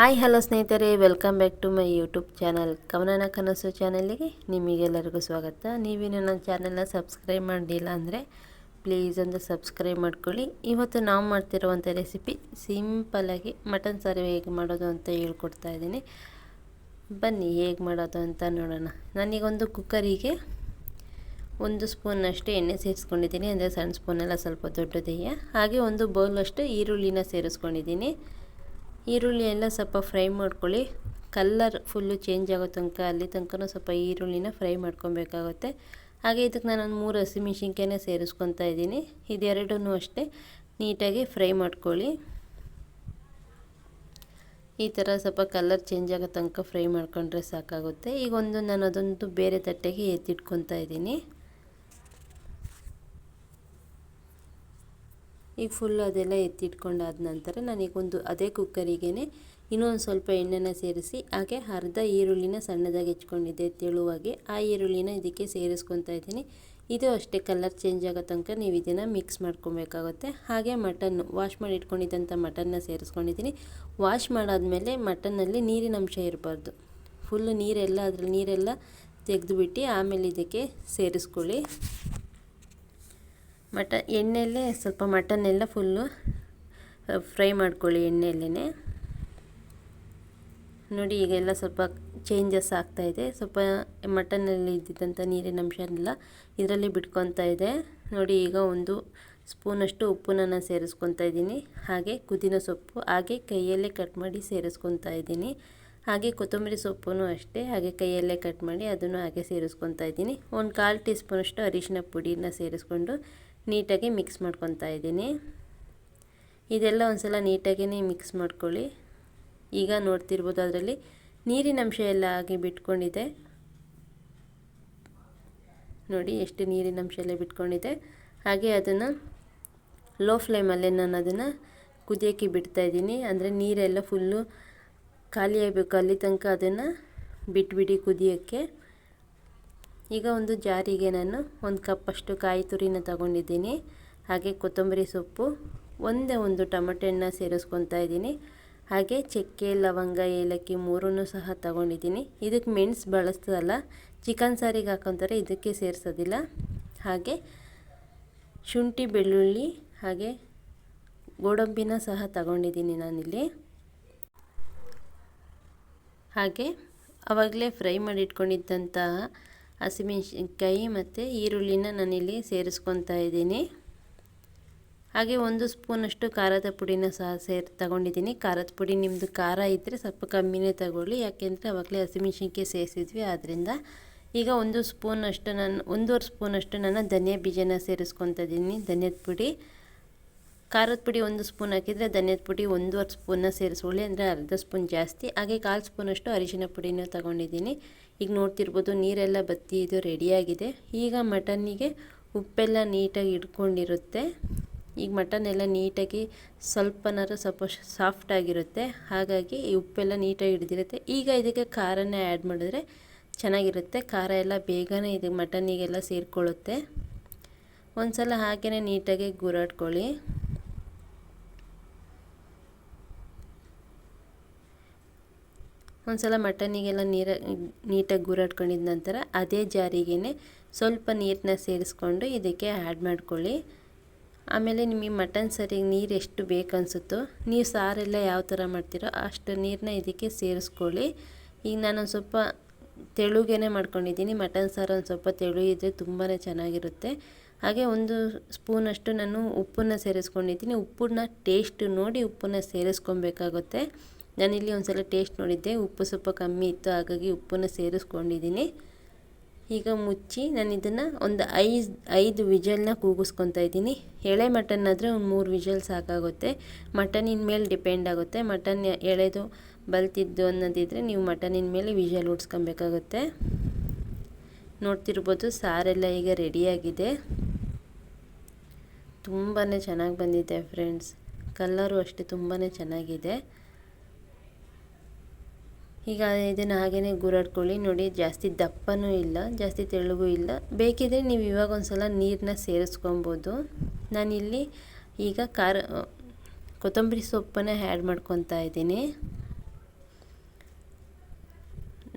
Hi, hello ಸ್ನೇಹಿತರೆ. Welcome back to my YouTube channel ಕವನನ ಕನಸು ಚಾನಲಿಗೆ ನಿಮಗೆಲ್ಲರಿಗೂ ಸ್ವಾಗತ. ನೀವೇನು ನನ್ನ ಚಾನಲ್ನ ಸಬ್ಸ್ಕ್ರೈಬ್ ಮಾಡಿಲ್ಲ ಅಂದರೆ ಪ್ಲೀಸ್ ಒಂದು ಸಬ್ಸ್ಕ್ರೈಬ್ ಮಾಡ್ಕೊಳ್ಳಿ. ಇವತ್ತು ನಾವು ಮಾಡ್ತಿರುವಂಥ ರೆಸಿಪಿ ಸಿಂಪಲಾಗಿ ಮಟನ್ ಸಾರು ಹೇಗೆ ಮಾಡೋದು ಅಂತ ಹೇಳ್ಕೊಡ್ತಾ ಇದ್ದೀನಿ. ಬನ್ನಿ, ಹೇಗೆ ಮಾಡೋದು ಅಂತ ನೋಡೋಣ. ನಾನೀಗೊಂದು ಕುಕ್ಕರಿಗೆ ಒಂದು ಸ್ಪೂನಷ್ಟು ಎಣ್ಣೆ ಸೇರಿಸ್ಕೊಂಡಿದ್ದೀನಿ. ಅಂದರೆ ಸಣ್ಣ ಸ್ಪೂನೆಲ್ಲ ಸ್ವಲ್ಪ ದೊಡ್ಡದೆಯೇ. ಹಾಗೆ ಒಂದು ಬೌಲಷ್ಟು ಈರುಳ್ಳಿನ ಸೇರಿಸ್ಕೊಂಡಿದ್ದೀನಿ. ಈರುಳ್ಳಿ ಎಲ್ಲ ಸ್ವಲ್ಪ ಫ್ರೈ ಮಾಡ್ಕೊಳ್ಳಿ. ಕಲ್ಲರ್ ಫುಲ್ಲು ಚೇಂಜ್ ಆಗೋ ತನಕ ಅಲ್ಲಿ ತನಕ ಸ್ವಲ್ಪ ಈರುಳ್ಳಿನ ಫ್ರೈ ಮಾಡ್ಕೊಬೇಕಾಗುತ್ತೆ. ಹಾಗೆ ಇದಕ್ಕೆ ನಾನೊಂದು ಮೂರು ಹಸಿಮೆಣ್ಸಿನ್ಕಾಯಿನ ಸೇರಿಸ್ಕೊತಾ ಇದ್ದೀನಿ. ಇದೆರಡೂ ಅಷ್ಟೇ ನೀಟಾಗಿ ಫ್ರೈ ಮಾಡ್ಕೊಳ್ಳಿ. ಈ ಥರ ಸ್ವಲ್ಪ ಕಲ್ಲರ್ ಚೇಂಜ್ ಆಗೋ ತನಕ ಫ್ರೈ ಮಾಡ್ಕೊಂಡ್ರೆ ಸಾಕಾಗುತ್ತೆ. ಈಗ ಒಂದು ನಾನು ಅದೊಂದು ಬೇರೆ ತಟ್ಟೆಗೆ ಎತ್ತಿಟ್ಕೊತಾ ಇದ್ದೀನಿ. ಈಗ ಫುಲ್ ಅದೆಲ್ಲ ಎತ್ತಿಟ್ಕೊಂಡಾದ ನಂತರ ನಾನೀಗೊಂದು ಅದೇ ಕುಕ್ಕರಿಗೇ ಇನ್ನೊಂದು ಸ್ವಲ್ಪ ಎಣ್ಣೆನ ಸೇರಿಸಿ, ಹಾಗೆ ಅರ್ಧ ಈರುಳ್ಳಿನ ಸಣ್ಣದಾಗಿ ಹೆಚ್ಕೊಂಡಿದ್ದೆ ತೆಳುವಾಗಿ. ಆ ಈರುಳ್ಳಿನ ಇದಕ್ಕೆ ಸೇರಿಸ್ಕೊತಾ ಇದ್ದೀನಿ. ಇದು ಅಷ್ಟೇ ಕಲರ್ ಚೇಂಜ್ ಆಗೋ ತನಕ ನೀವು ಇದನ್ನು ಮಿಕ್ಸ್ ಮಾಡ್ಕೊಬೇಕಾಗುತ್ತೆ. ಹಾಗೆ ಮಟನ್ನು ವಾಶ್ ಮಾಡಿ ಇಟ್ಕೊಂಡಿದ್ದಂಥ ಮಟನ್ನ ಸೇರಿಸ್ಕೊಂಡಿದ್ದೀನಿ. ವಾಶ್ ಮಾಡಾದಮೇಲೆ ಮಟನ್ನಲ್ಲಿ ನೀರಿನ ಅಂಶ ಇರಬಾರ್ದು. ಫುಲ್ಲು ನೀರೆಲ್ಲ ಅದ್ರಲ್ಲಿ ನೀರೆಲ್ಲ ತೆಗೆದುಬಿಟ್ಟು ಆಮೇಲೆ ಇದಕ್ಕೆ ಸೇರಿಸ್ಕೊಳ್ಳಿ. ಮಟ ಎಣ್ಣೆಯಲ್ಲೇ ಸ್ವಲ್ಪ ಮಟನ್ ಎಲ್ಲ ಫುಲ್ಲು ಫ್ರೈ ಮಾಡ್ಕೊಳ್ಳಿ ಎಣ್ಣೆಯಲ್ಲೇ ನೋಡಿ ಈಗೆಲ್ಲ ಸ್ವಲ್ಪ ಚೇಂಜಸ್ ಆಗ್ತಾಯಿದೆ ಸ್ವಲ್ಪ ಮಟನಲ್ಲಿ ಇದ್ದಿದ್ದಂಥ ನೀರಿನ ಅಂಶ ಎಲ್ಲ ಇದರಲ್ಲಿ ಬಿಟ್ಕೊತಾ ಇದೆ. ನೋಡಿ ಈಗ ಒಂದು ಸ್ಪೂನಷ್ಟು ಉಪ್ಪನ್ನು ನಾನು ಸೇರಿಸ್ಕೊತಾ ಇದ್ದೀನಿ. ಹಾಗೆ ಕುದಿನ ಸೊಪ್ಪು, ಹಾಗೆ ಕೈಯಲ್ಲೇ ಕಟ್ ಮಾಡಿ ಸೇರಿಸ್ಕೊತಾ ಇದ್ದೀನಿ. ಹಾಗೆ ಕೊತ್ತಂಬರಿ ಸೊಪ್ಪು ಅಷ್ಟೇ, ಹಾಗೆ ಕೈಯಲ್ಲೇ ಕಟ್ ಮಾಡಿ ಅದನ್ನು ಹಾಗೆ ಸೇರಿಸ್ಕೊತಾ ಇದ್ದೀನಿ. ಒಂದು ಕಾಲು ಟೀ ಸ್ಪೂನಷ್ಟು ಅರಿಶಿನ ಪುಡಿನ ಸೇರಿಸ್ಕೊಂಡು ನೀಟಾಗಿ ಮಿಕ್ಸ್ ಮಾಡ್ಕೊತಾ ಇದ್ದೀನಿ. ಇದೆಲ್ಲ ಒಂದು ಸಲ ನೀಟಾಗಿ ಮಿಕ್ಸ್ ಮಾಡ್ಕೊಳ್ಳಿ. ಈಗ ನೋಡ್ತಿರ್ಬೋದು ಅದರಲ್ಲಿ ನೀರಿನ ಅಂಶ ಎಲ್ಲ ಆಗಿ ಬಿಟ್ಕೊಂಡಿದೆ. ನೋಡಿ ಎಷ್ಟು ನೀರಿನ ಅಂಶ ಎಲ್ಲ ಬಿಟ್ಕೊಂಡಿದೆ. ಹಾಗೆ ಅದನ್ನು ಲೋ ಫ್ಲೇಮಲ್ಲೇ ನಾನು ಅದನ್ನು ಕುದಿಯೋಕ್ಕೆ ಬಿಡ್ತಾಯಿದ್ದೀನಿ ಅಂದರೆ ನೀರೆಲ್ಲ ಫುಲ್ಲು ಖಾಲಿಯಾಗಬೇಕು ಅಲ್ಲಿ ತನಕ ಅದನ್ನು ಬಿಟ್ಬಿಡಿ ಕುದಿಯೋಕ್ಕೆ. ಈಗ ಒಂದು ಜಾರಿಗೆ ನಾನು ಒಂದು ಕಪ್ಪಷ್ಟು ಕಾಯಿ ತುರಿನ ತಗೊಂಡಿದ್ದೀನಿ. ಹಾಗೆ ಕೊತ್ತಂಬರಿ ಸೊಪ್ಪು, ಒಂದೇ ಒಂದು ಟೊಮೆಟೊ ಹಣ್ಣು ಸೇರಿಸ್ಕೊತಾ ಇದ್ದೀನಿ. ಹಾಗೆ ಚಕ್ಕೆ, ಲವಂಗ, ಏಲಕ್ಕಿ ಮೂರನ್ನು ಸಹ ತಗೊಂಡಿದ್ದೀನಿ. ಇದಕ್ಕೆ ಮೆಣಸು ಬಳಸ್ತದಲ್ಲ, ಚಿಕನ್ ಸಾರಿಗೆ ಹಾಕೊತಾರೆ, ಇದಕ್ಕೆ ಸೇರಿಸೋದಿಲ್ಲ. ಹಾಗೆ ಶುಂಠಿ, ಬೆಳ್ಳುಳ್ಳಿ, ಹಾಗೆ ಗೋಡಂಬಿನ ಸಹ ತಗೊಂಡಿದ್ದೀನಿ ನಾನಿಲ್ಲಿ. ಹಾಗೆ ಆವಾಗಲೇ ಫ್ರೈ ಮಾಡಿ ಇಟ್ಕೊಂಡಿದ್ದಂತಹ ಹಸಿಮೆಣ್ಸಿನ್ಕಾಯಿ ಮತ್ತು ಈರುಳ್ಳಿನ ನಾನಿಲ್ಲಿ ಸೇರಿಸ್ಕೊತಾ ಇದ್ದೀನಿ. ಹಾಗೆ ಒಂದು ಸ್ಪೂನಷ್ಟು ಖಾರದ ಪುಡಿನ ಸಹ ಸೇರಿ, ತಗೊಂಡಿದ್ದೀನಿ. ಖಾರದ ಪುಡಿ ನಿಮ್ಮದು ಖಾರ ಇದ್ದರೆ ಸ್ವಲ್ಪ ಕಮ್ಮಿನೇ ತಗೊಳ್ಳಿ. ಯಾಕೆಂದರೆ ಅವಾಗಲೇ ಹಸಿಮೆಣ್ಸಿನ್ಕಾಯಿ ಸೇರಿಸಿದ್ವಿ. ಆದ್ದರಿಂದ ಈಗ ಒಂದು ಸ್ಪೂನಷ್ಟು ನಾನು, ಒಂದೂವರೆ ಸ್ಪೂನಷ್ಟು ನಾನು ಧನಿಯಾ ಬೀಜನ ಸೇರಿಸ್ಕೊತಾ ಇದ್ದೀನಿ. ಧನಿಯದ ಪುಡಿ. ಖಾರದ ಪುಡಿ ಒಂದು ಸ್ಪೂನ್ ಹಾಕಿದರೆ ಧನ್ಯದ ಪುಡಿ ಒಂದೂವರೆ ಸ್ಪೂನ್ನ ಸೇರಿಸ್ಕೊಳ್ಳಿ ಅಂದರೆ ಅರ್ಧ ಸ್ಪೂನ್ ಜಾಸ್ತಿ. ಹಾಗೆ ಕಾಲು ಸ್ಪೂನಷ್ಟು ಅರಿಶಿನ ಪುಡಿನೂ ತಗೊಂಡಿದ್ದೀನಿ. ಈಗ ನೋಡ್ತಿರ್ಬೋದು ನೀರೆಲ್ಲ ಬತ್ತಿ ಇದು ರೆಡಿಯಾಗಿದೆ ಈಗ ಮಟನ್ನಿಗೆ ಉಪ್ಪೆಲ್ಲ ನೀಟಾಗಿ ಇಟ್ಕೊಂಡಿರುತ್ತೆ. ಈಗ ಮಟನ್ ಎಲ್ಲ ನೀಟಾಗಿ ಸ್ವಲ್ಪನಾರು ಸ್ವಲ್ಪ ಸಾಫ್ಟಾಗಿರುತ್ತೆ ಹಾಗಾಗಿ ಈ ಉಪ್ಪೆಲ್ಲ ನೀಟಾಗಿ ಹಿಡಿದಿರುತ್ತೆ. ಈಗ ಇದಕ್ಕೆ ಖಾರನೇ ಆ್ಯಡ್ ಮಾಡಿದ್ರೆ ಚೆನ್ನಾಗಿರುತ್ತೆ. ಖಾರ ಎಲ್ಲ ಬೇಗನೆ ಇದು ಮಟನ್ನಿಗೆಲ್ಲ ಸೇರಿಕೊಳ್ಳುತ್ತೆ. ಒಂದು ಸಲ ಹಾಗೆಯೇ ನೀಟಾಗಿ ಗುರಾಡ್ಕೊಳ್ಳಿ. ಒಂದು ಸಲ ಮಟನಿಗೆಲ್ಲ ನೀರ, ನೀಟಾಗಿ ಗುರಾಡ್ಕೊಂಡಿದ ನಂತರ ಅದೇ ಜಾರಿಗೆ ಸ್ವಲ್ಪ ನೀರನ್ನ ಸೇರಿಸ್ಕೊಂಡು ಇದಕ್ಕೆ ಆ್ಯಡ್ ಮಾಡ್ಕೊಳ್ಳಿ. ಆಮೇಲೆ ನಿಮಗೆ ಮಟನ್ ಸರಿಗೆ ನೀರು ಎಷ್ಟು ಬೇಕನ್ಸುತ್ತೋ ನೀವು ಸಾರೆಲ್ಲ ಯಾವ ಥರ ಮಾಡ್ತೀರೋ ಅಷ್ಟು ನೀರನ್ನ ಇದಕ್ಕೆ ಸೇರಿಸ್ಕೊಳ್ಳಿ. ಈಗ ನಾನು ಸ್ವಲ್ಪ ತೆಳುಗೇನೆ ಮಾಡ್ಕೊಂಡಿದ್ದೀನಿ. ಮಟನ್ ಸಾರು ಒಂದು ಸ್ವಲ್ಪ ತೆಳು ಇದ್ದರೆ ತುಂಬಾ ಚೆನ್ನಾಗಿರುತ್ತೆ. ಹಾಗೆ ಒಂದು ಸ್ಪೂನಷ್ಟು ನಾನು ಉಪ್ಪನ್ನು ಸೇರಿಸ್ಕೊಂಡಿದ್ದೀನಿ. ಉಪ್ಪನ್ನ ಟೇಸ್ಟ್ ನೋಡಿ ಉಪ್ಪನ್ನು ಸೇರಿಸ್ಕೊಬೇಕಾಗುತ್ತೆ. ನಾನಿಲ್ಲಿ ಒಂದು ಸಲ ಟೇಸ್ಟ್ ನೋಡಿದ್ದೆ, ಉಪ್ಪು ಸ್ವಲ್ಪ ಕಮ್ಮಿ ಇತ್ತು, ಹಾಗಾಗಿ ಉಪ್ಪನ್ನು ಸೇರಿಸ್ಕೊಂಡಿದ್ದೀನಿ. ಈಗ ಮುಚ್ಚಿ ನಾನು ಇದನ್ನು ಒಂದು ಐದು ಐದು ವಿಜಲ್ನ ಕೂಗಿಸ್ಕೊತಾ ಇದ್ದೀನಿ. ಎಳೆ ಮಟನ್ ಆದರೆ ಒಂದು ಮೂರು ವಿಜಲ್ ಸಾಕಾಗುತ್ತೆ. ಮಟನಿನ ಮೇಲೆ ಡಿಪೆಂಡ್ ಆಗುತ್ತೆ. ಮಟನ್ ಎಳೆದು ಬಲ್ತಿದ್ದು ಅನ್ನೋದಿದ್ದರೆ ನೀವು ಮಟನಿನ ಮೇಲೆ ವಿಜಲ್ ಉಡ್ಸ್ಕೊಬೇಕಾಗುತ್ತೆ ನೋಡ್ತಿರ್ಬೋದು ಸಾರೆಲ್ಲ ಈಗ ರೆಡಿಯಾಗಿದೆ. ತುಂಬಾ ಚೆನ್ನಾಗಿ ಬಂದಿದೆ ಫ್ರೆಂಡ್ಸ್. ಕಲ್ಲರು ಅಷ್ಟೇ ತುಂಬಾ ಚೆನ್ನಾಗಿದೆ. ಈಗ ಇದನ್ನು ಹಾಗೇ ಗುರಾಡ್ಕೊಳ್ಳಿ. ನೋಡಿ, ಜಾಸ್ತಿ ದಪ್ಪನೂ ಇಲ್ಲ, ಜಾಸ್ತಿ ತೆಳುಗೂ ಇಲ್ಲ. ಬೇಕಿದ್ರೆ ನೀವು ಇವಾಗ ಒಂದು ಸಲ ನೀರನ್ನ ಸೇರಿಸ್ಕೊಬೋದು. ನಾನಿಲ್ಲಿ ಈಗ ಖಾರ, ಕೊತ್ತಂಬರಿ ಸೊಪ್ಪನ್ನು ಆ್ಯಡ್ ಮಾಡ್ಕೊತಾ ಇದ್ದೀನಿ.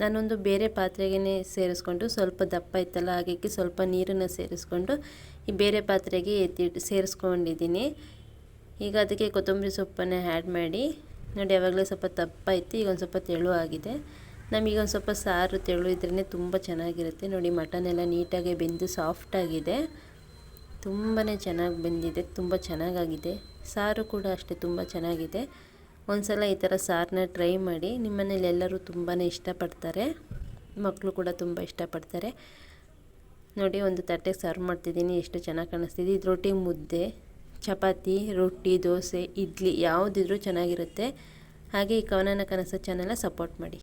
ನಾನೊಂದು ಬೇರೆ ಪಾತ್ರೆಗೆ ಸೇರಿಸ್ಕೊಂಡು ಸ್ವಲ್ಪ ದಪ್ಪ ಇತ್ತಲ್ಲ ಹಾಗಾಗಿ ಸ್ವಲ್ಪ ನೀರನ್ನು ಸೇರಿಸ್ಕೊಂಡು ಈ ಬೇರೆ ಪಾತ್ರೆಗೆ ಎತ್ತಿ ಸೇರಿಸ್ಕೊಂಡಿದ್ದೀನಿ. ಈಗ ಅದಕ್ಕೆ ಕೊತ್ತಂಬರಿ ಸೊಪ್ಪನ್ನು ಆ್ಯಡ್ ಮಾಡಿ. ನೋಡಿ, ಯಾವಾಗಲೂ ಸ್ವಲ್ಪ ತಪ್ಪಾಯಿತು, ಈಗ ಒಂದು ಸ್ವಲ್ಪ ತೆಳು ಆಗಿದೆ. ನಮಗೆ ಒಂದು ಸ್ವಲ್ಪ ಸಾರು ತೆಳು ಇದ್ರೇ ತುಂಬ ಚೆನ್ನಾಗಿರುತ್ತೆ. ನೋಡಿ ಮಟನ್ ಎಲ್ಲ ನೀಟಾಗಿ ಬೆಂದು ಸಾಫ್ಟಾಗಿದೆ ತುಂಬಾ ಚೆನ್ನಾಗಿ ಬೆಂದಿದೆ, ತುಂಬ ಚೆನ್ನಾಗಾಗಿದೆ. ಸಾರು ಕೂಡ ಅಷ್ಟೇ, ತುಂಬ ಚೆನ್ನಾಗಿದೆ. ಒಂದು ಸಲ ಈ ಥರ ಸಾರನ್ನ ಟ್ರೈ ಮಾಡಿ, ನಿಮ್ಮನೇಲಿ ಎಲ್ಲರೂ ತುಂಬಾ ಇಷ್ಟಪಡ್ತಾರೆ. ಮಕ್ಕಳು ಕೂಡ ತುಂಬ ಇಷ್ಟಪಡ್ತಾರೆ. ನೋಡಿ, ಒಂದು ತಟ್ಟೆಗೆ ಸರ್ವ್ ಮಾಡ್ತಿದ್ದೀನಿ, ಎಷ್ಟು ಚೆನ್ನಾಗಿ ಕಾಣಿಸ್ತಿದೆ. ಇದು ರೊಟ್ಟಿ ಮುದ್ದೆ ಚಪಾತಿ ರೊಟ್ಟಿ ದೋಸೆ ಇಡ್ಲಿ ಯಾವುದಿದ್ರೂ ಚೆನ್ನಾಗಿರುತ್ತೆ. ಹಾಗೆ ಈ ಕವನನ ಕನಸು ಚಾನೆಲ್ನ ಸಪೋರ್ಟ್ ಮಾಡಿ.